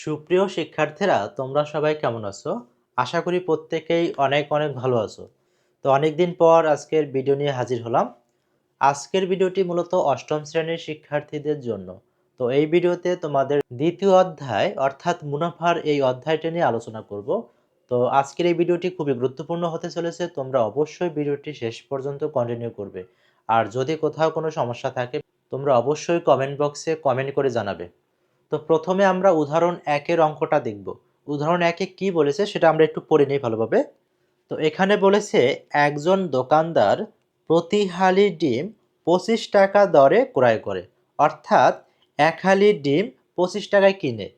সুপ্রিয় শিক্ষার্থীরা, তোমরা সবাই কেমন আছো? আশা করি প্রত্যেকেই অনেক অনেক ভালো আছো। তো অনেক দিন পর আজকের ভিডিও নিয়ে হাজির হলাম। আজকের ভিডিওটি মূলত অষ্টম শ্রেণির শিক্ষার্থীদের জন্য। তো এই ভিডিওতে তোমাদের দ্বিতীয় অধ্যায়, অর্থাৎ মুনাফার এই অধ্যায়টা নিয়ে আলোচনা করব। তো আজকের এই ভিডিওটি খুবই গুরুত্বপূর্ণ হতে চলেছে। তোমরা অবশ্যই ভিডিওটি শেষ পর্যন্ত কন্টিনিউ করবে। আর যদি কোথাও কোনো সমস্যা থাকে, তোমরা অবশ্যই কমেন্ট বক্সে কমেন্ট করে জানাবে। তো প্রথমে আমরা উদাহরণ একের অঙ্কটা দেখব। উদাহরণ একে কি বলেছে সেটা আমরা একটু পড়ে নিই ভালোভাবে। তো এখানে বলেছে, একজন দোকানদার প্রতি হালি ডিম পঁচিশ টাকা দরে ক্রয় করে। অর্থাৎ এক হালি ডিম পঁচিশ টাকায় কিনে।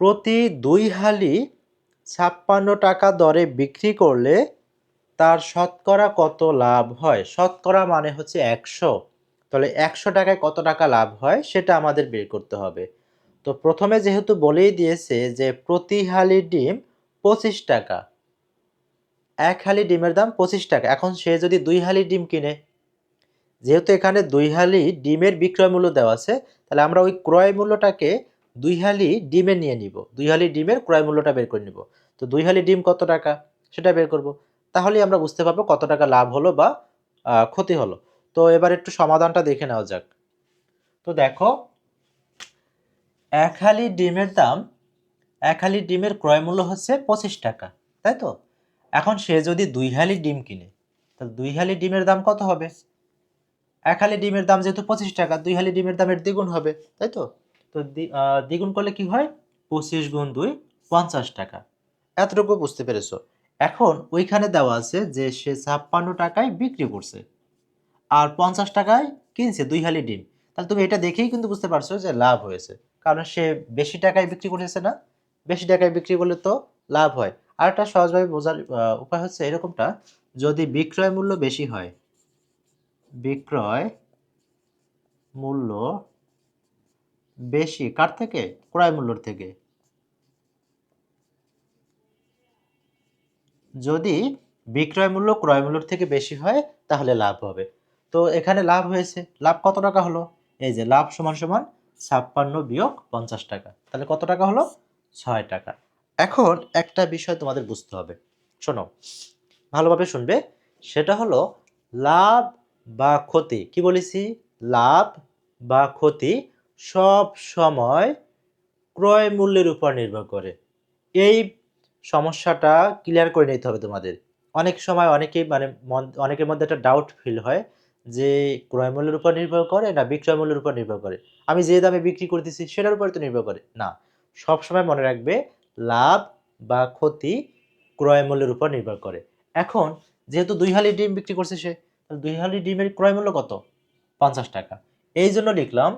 প্রতি দুই হালি ছাপ্পান্ন টাকা দরে বিক্রি করলে তার শতকরা কত লাভ হয়? শতকরা মানে হচ্ছে একশো। তাহলে একশো টাকায় কত টাকা লাভ হয় সেটা আমাদের বের করতে হবে। তো প্রথমে যেহেতু বলেই দিয়েছে যে প্রতি হালি ডিম পঁচিশ টাকা, এক হালি ডিমের দাম পঁচিশ টাকা, এখন সে যদি দুই হালি ডিম কিনে, যেহেতু এখানে দুই হালি ডিমের বিক্রয় মূল্য দেওয়া আছে, তাহলে আমরা ওই ক্রয় মূল্যটাকে দুই হালি ডিমে নিয়ে নিব, দুই হালি ডিমের ক্রয় মূল্যটা বের করে নিব। তো দুই হালি ডিম কত টাকা সেটা বের করব। তাহলে আমরা বুঝতে পারব কত টাকা লাভ হলো বা ক্ষতি হলো। তো এবার একটু সমাধানটা দেখে নেওয়া যাক। তো দেখো, এক হালি ডিমের দাম, এক হালি ডিমের ক্রয় মূল্য হচ্ছে পঁচিশ টাকা, তাই তো? এখন সে যদি দুই হালি ডিম কিনে, তাহলে দুই হালি ডিমের দাম কত হবে? এক হালি ডিমের দাম যেহেতু পঁচিশ টাকা, দুই হালি ডিমের দামের দ্বিগুণ হবে, তাই তো? তো দ্বিগুণ করলে কি হয়? পঁচিশ গুণ দুই, পঞ্চাশ টাকা। এতটুকু বুঝতে পেরেছ। এখন ওইখানে দেওয়া আছে যে সে ছাপ্পান্ন টাকায় বিক্রি করছে। আর পঞ্চাশ টাকায় কিনছে দুই হালি ডিম। তাহলে তুমি এটা দেখেই কিন্তু বুঝতে পারছ যে লাভ হয়েছে। কারণ সে বেশি টাকায় বিক্রি করেছে না, বেশি টাকায় বিক্রি করলে তো লাভ হয়। আর একটা সহজভাবে বোঝার উপায় হচ্ছে এরকমটা, যদি বিক্রয় মূল্য বেশি হয়, বিক্রয় মূল্য বেশি কার থেকে? ক্রয় মূল্যর থেকে। যদি বিক্রয় মূল্য ক্রয় মূল্যর থেকে বেশি হয়, তাহলে লাভ হবে। তো এখানে লাভ হয়েছে। লাভ কত টাকা হলো? এই যে লাভ সমান সমান ছাপ্পান্ন বিয়োগ পঞ্চাশ টাকা। তাহলে কত টাকা হলো? ছয় টাকা। এখন একটা বিষয় তোমাদের বুঝতে হবে। শোনো, ভালোভাবে শুনবে। সেটা হলো লাভ বা ক্ষতি। কি বলেছি? লাভ বা ক্ষতি সব সময় ক্রয় মূল্যের উপর নির্ভর করে। এই সমস্যাটা ক্লিয়ার করে নিতে হবে তোমাদের। অনেক সময় অনেকেই মানে অনেকের মধ্যে একটা ডাউট ফিল হয়। যে ক্রয় মূল্যের উপর নির্ভর করে না বিক্রয় মূল্যের উপর নির্ভর করে? আমি যে দামে বিক্রি করতেছি সেটার উপর তো নির্ভর করে। না সব সময় মনে রাখবে লাভ বা ক্ষতি ক্রয় মূল্যের উপর নির্ভর করে। এখন যেহেতু দুই হালি ডিম বিক্রি করছে সে দুই হালি ডিমের ক্রয় মূল্য কত? পঞ্চাশ টাকা। এই জন্য লিখলাম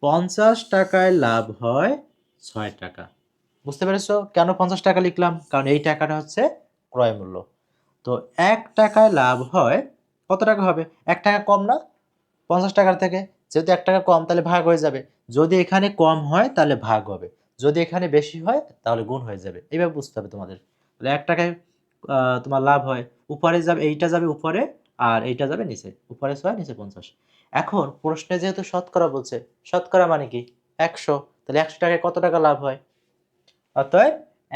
পঞ্চাশ টাকায় লাভ হয় ছয় টাকা। বুঝতে পেরেছ? কেন পঞ্চাশ টাকা লিখলাম? কারণ এই টাকাটা হচ্ছে ক্রয় মূল্য। তো এক টাকায় লাভ হয় কত টাকা হবে? এক টাকা কম না? পঞ্চাশ টাকার থেকে। যেহেতু এক টাকা কম, তাহলে ভাগ হয়ে যাবে। যদি এখানে কম হয়, তাহলে ভাগ হবে। যদি এখানে বেশি হয়, তাহলে গুণ হয়ে যাবে। এইভাবে বুঝতে হবে তোমাদের। তাহলে এক টাকায় তোমার লাভ হয়। উপরে যাবে, এইটা যাবে উপরে, আর এইটা যাবে নিচে। উপরে ছয়, নিচে পঞ্চাশ। এখন প্রশ্নে যেহেতু শতকরা বলছে, শতকরা মানে কি? একশো। তাহলে একশো টাকায় কত টাকা লাভ হয়? অতএব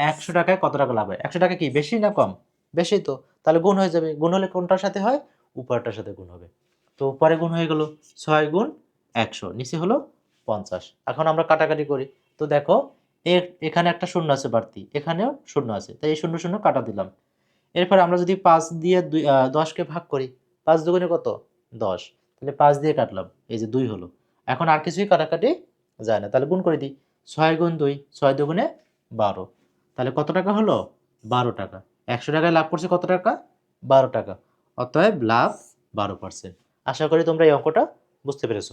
একশো টাকায় কত টাকা লাভ হয়? একশো টাকা কি, বেশি না কম? বেশি তো। তাহলে গুণ হয়ে যাবে। গুণ হলে কোনটার সাথে হয়? উপরটার সাথে গুণ হবে। তো উপরে গুণ হয়ে গেল ছয় গুণ একশো, নিচে হলো পঞ্চাশ। এখন আমরা কাটাকাটি করি। তো দেখো এখানে একটা শূন্য আছে বাড়তি, এখানেও শূন্য আছে। তাই এই শূন্য শূন্য কাটা দিলাম। এরপর আমরা যদি পাঁচ দিয়ে দুই দশকে ভাগ করি, পাঁচ দুগুণে কত? দশ। তাহলে পাঁচ দিয়ে কাটলাম, এই যে দুই হলো। এখন আর কিছুই কাটাকাটি যায় না। তাহলে গুণ করে দিই, ছয় গুণ দুই, ছয় দুগুণে বারো। তাহলে কত টাকা হলো? বারো টাকা। একশো টাকায় লাভ করছে কত টাকা? বারো টাকা। অতএব লাভ বারো পার্সেন্ট আশা করি তোমরা এই অঙ্কটা বুঝতে পেরেছ।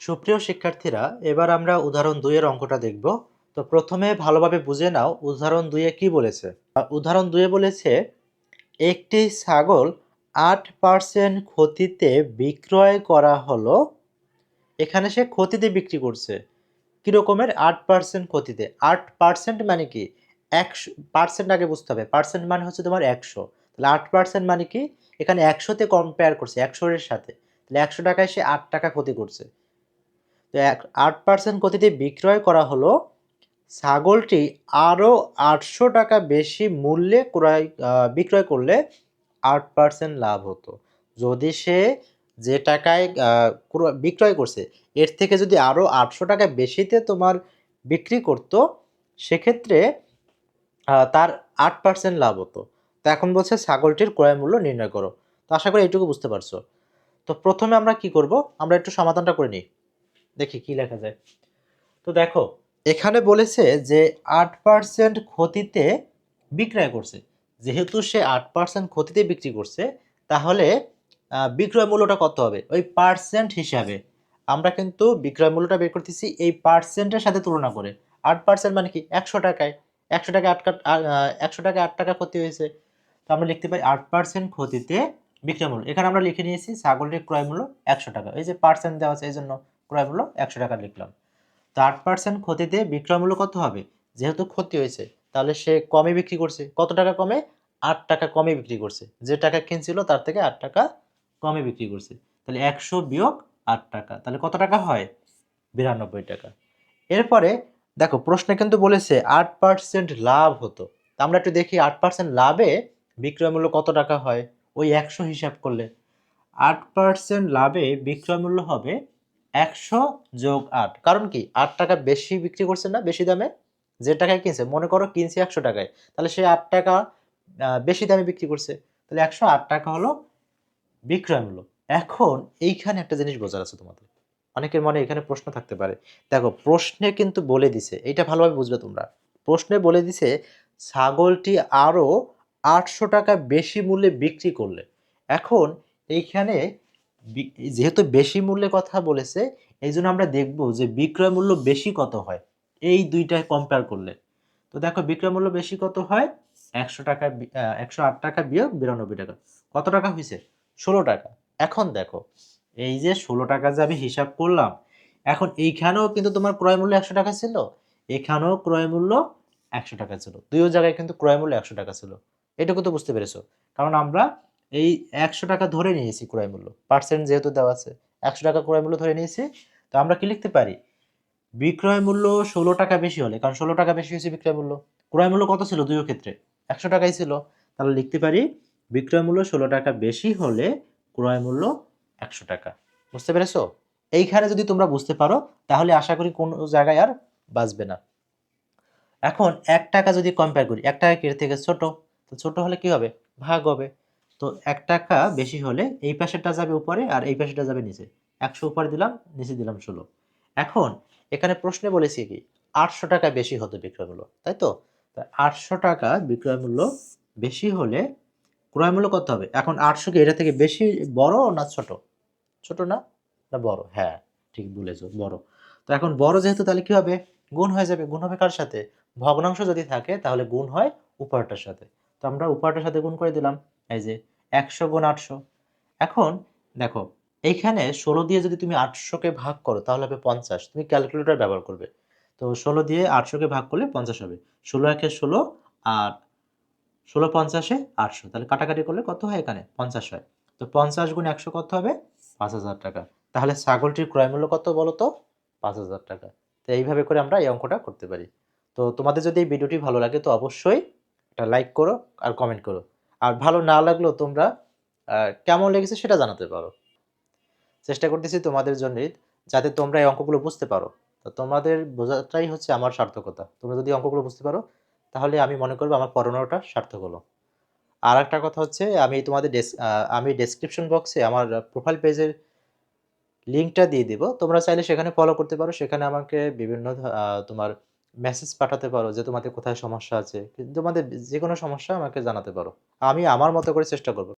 সুপ্রিয় শিক্ষার্থীরা, এবার আমরা উদাহরণ দুইয়ের অঙ্কটা দেখব। তো প্রথমে ভালোভাবে বুঝে নাও উদাহরণ দুইয়ে কি বলেছে। উদাহরণ দুয়ে বলেছে, একটি ছাগল আট পার্সেন্ট ক্ষতিতে বিক্রয় করা হলো, এখানে সে ক্ষতিতে বিক্রি করছে। কীরকমের আট পার্সেন্ট ক্ষতিতে? আট পার্সেন্ট মানে কি? একশো পার্সেন্ট আগে বুঝতে হবে। পার্সেন্ট মানে হচ্ছে তোমার একশো। তাহলে আট পার্সেন্ট মানে কি? এখানে একশোতে কম্পেয়ার করছে, একশোর সাথে। তাহলে একশো টাকায় সে আট টাকা ক্ষতি করছে। তো এক, আট পার্সেন্ট গতিতে বিক্রয় করা হলো ছাগলটি আরও আটশো টাকা বেশি মূল্যে ক্রয় বিক্রয় করলে আট পার্সেন্ট লাভ হতো। যদি সে যে টাকায় বিক্রয় করছে, এর থেকে যদি আরও আটশো টাকা বেশিতে তোমার বিক্রি করতো, সেক্ষেত্রে তার আট পার্সেন্ট লাভ হতো। এখন বলছে ছাগলটির ক্রয় মূল্য নির্ণয় করো। তো আশা করি এইটুকু বুঝতে পারছ। তো প্রথমে আমরা কি করব? আমরা একটু সমাধানটা করে নিই। দেখি কি লেখা যায়। তো দেখো, এখানে বলেছে যে আট পার্সেন্ট ক্ষতিতে বিক্রয় করছে। যেহেতু সে আট পার্সেন্ট ক্ষতিতে বিক্রি করছে, তাহলে বিক্রয় মূল্যটা কত হবে? ওই পার্সেন্ট হিসাবে। আমরা কিন্তু বিক্রয় মূল্যটা বের করতেছি এই পার্সেন্টের সাথে তুলনা করে। আট পার্সেন্ট মানে কি? একশো টাকায়। একশো টাকা আট একশো টাকা আট টাকা ক্ষতি হয়েছে। তো আমরা লিখতে পারি আট পার্সেন্ট ক্ষতিতে বিক্রয় মূল্য। এখানে আমরা লিখে নিয়েছি ছাগলের ক্রয় মূল্য একশো টাকা। এই যে পার্সেন্ট দেওয়া আছে, এই জন্য ক্রয় মূল্য একশো টাকা লিখলাম। তো আট পার্সেন্ট ক্ষতিতে বিক্রয় মূল্য কত হবে? যেহেতু ক্ষতি হয়েছে, তাহলে সে কমে বিক্রি করছে। কত টাকা কমে? আট টাকা কমে বিক্রি করছে। যে টাকা কিনছিল, তার থেকে আট টাকা কমে বিক্রি করছে। তাহলে একশো বিয়োগ আট টাকা। তাহলে কত টাকা হয়? বিরানব্বই টাকা। এরপরে দেখো, প্রশ্নে কিন্তু বলেছে আট পার্সেন্ট লাভ হতো। তা আমরা একটু দেখি, আট পার্সেন্ট লাভে বিক্রয় মূল্য কত টাকা হয়? ওই একশো হিসাব করলে। আট পার্সেন্ট লাভে বিক্রয় মূল্য হবে একশো যোগ আট। কারণ কি? আট টাকা বেশি বিক্রি করছে না, বেশি দামে যে টাকায় কিনছে। মনে করো কিনছে একশো টাকায়। তাহলে সে আট টাকা বেশি দামে বিক্রি করছে। তাহলে একশো আট টাকা হলো বিক্রয় মূল্য এখন এইখানে একটা জিনিস বোঝার আছে তোমাদের। অনেকের মনে এখানে প্রশ্ন থাকতে পারে। দেখো, প্রশ্নে কিন্তু বলে দিছে, এইটা ভালোভাবে বুঝবে তোমরা। প্রশ্নে বলে দিছে, ছাগলটি আরও আটশো টাকা বেশি মূল্যে বিক্রি করলে। এখন এইখানে যেহেতু বেশি মূল্যে কথা বলেছে এই জন্য আমরা দেখব যে বিক্রয় মূল্য বেশি কত হয়। এই দুইটা কম্পেয়ার করলে। তো দেখো বিক্রয় মূল্য বেশি কত হয়? একশো টাকা একশো আট টাকা বিয়োগ বিরানব্বই টাকা। কত টাকা হয়েছে? ষোলো টাকা। এখন দেখো, এই যে ষোলো টাকা যে আমি হিসাব করলাম, এখন এইখানেও কিন্তু তোমার ক্রয় মূল্য একশো টাকা ছিল, এখানেও ক্রয় মূল্য একশো টাকা ছিল। দুইও জায়গায় কিন্তু ক্রয় মূল্য একশো টাকা ছিল। এটুকু তো বুঝতে পেরেছ। কারণ আমরা এই একশো টাকা ধরে নিয়েছি ক্রয় মূল্য পার্সেন্ট যেহেতু দেওয়া আছে, একশো টাকা ক্রয় মূল্য ধরে নিয়েছি, তো আমরা কি লিখতে পারি? বিক্রয় মূল্য ষোলো টাকা বেশি হলে, কারণ ষোলো টাকা বেশি হয়েছে বিক্রয় মূল্য, ক্রয় মূল্য কত ছিল দুইও ক্ষেত্রে? একশো টাকাই ছিল, তাহলে লিখতে পারি বিক্রয় মূল্য ষোলো টাকা বেশি হলে ক্রয় মূল্য একশো টাকা। বুঝতে পেরেছ? এইখানে যদি তোমরা বুঝতে পারো, তাহলে আশা করি কোনো জায়গায় আর বাঁচবে না। এখন এক টাকা যদি কম্পেয়ার করি, এক টাকা কেটে থেকে ছোট তো ছোট হলে কি হবে? ভাগ হবে। তো এক টাকা বেশি হলে এই পাশেরটা যাবে উপরে আর এই পাশেরটা যাবে নিচে। একশো উপরে দিলাম, নিচে দিলাম ষোলো। এখন এখানে প্রশ্নে বলেছি কি? আটশো টাকা বেশি হতো বিক্রয় মূল্য, তাই তো? আটশো টাকা বিক্রয় মূল্য বেশি হলে ক্রয় মূল্য কত হবে? এখন আটশো কি এটা থেকে বেশি, বড় না ছোট? ছোট না? না বড়? হ্যাঁ ঠিক বলেছ, বড়। তো এখন বড় যেহেতু তাহলে কি হবে? গুণ হয়ে যাবে। গুণ হবে কার সাথে? ভগ্নাংশ যদি থাকে তাহলে গুণ হয় উপহারটার সাথে। তো আমরা উপহারটার সাথে গুণ করে দিলাম, এই যে একশো গুণ আটশো। এখন দেখো, এইখানে ষোলো দিয়ে যদি তুমি আটশোকে ভাগ করো, তাহলে হবে পঞ্চাশ। তুমি ক্যালকুলেটর ব্যবহার করবে। তো ষোলো দিয়ে আটশোকে ভাগ করলে পঞ্চাশ হবে। ষোলো একে ষোলো আর ষোলো পঞ্চাশে আটশো। তাহলে কাটাকাটি করলে কত হয় এখানে? পঞ্চাশ হয়। তো পঞ্চাশ গুণ একশো কত হবে? পাঁচ হাজার টাকা। তাহলে ছাগলটির ক্রয় মূল্য কত বলো তো? পাঁচ হাজার টাকা। তো এইভাবে করে আমরা এই অঙ্কটা করতে পারি। তো তোমাদের যদি এই ভিডিওটি ভালো লাগে তো অবশ্যই একটা লাইক করো আর কমেন্ট করো। আর ভালো না লাগলেও তোমরা কেমন লেগেছে সেটা জানাতে পারো। চেষ্টা করতেছি তোমাদের জন্যই যাতে তোমরা এই অঙ্কগুলো বুঝতে পারো। তো তোমাদের বোঝাটাই হচ্ছে আমার সার্থকতা। তোমরা যদি অঙ্কগুলো বুঝতে পারো, তাহলে আমি মনে করব আমার পড়ানোটা সার্থক হলো। আর একটা কথা হচ্ছে, আমি তোমাদের ডেস আমি ডেসক্রিপশন বক্সে আমার প্রোফাইল পেজের লিঙ্কটা দিয়ে দিব। তোমরা চাইলে সেখানে ফলো করতে পারো। সেখানে আমাকে বিভিন্ন তোমার মেসেজ পাঠাতে পারো যে তোমাদের কোথায় সমস্যা আছে। তোমাদের যে কোনো সমস্যা আমাকে জানাতে পারো। আমি আমার মতো করে চেষ্টা করব।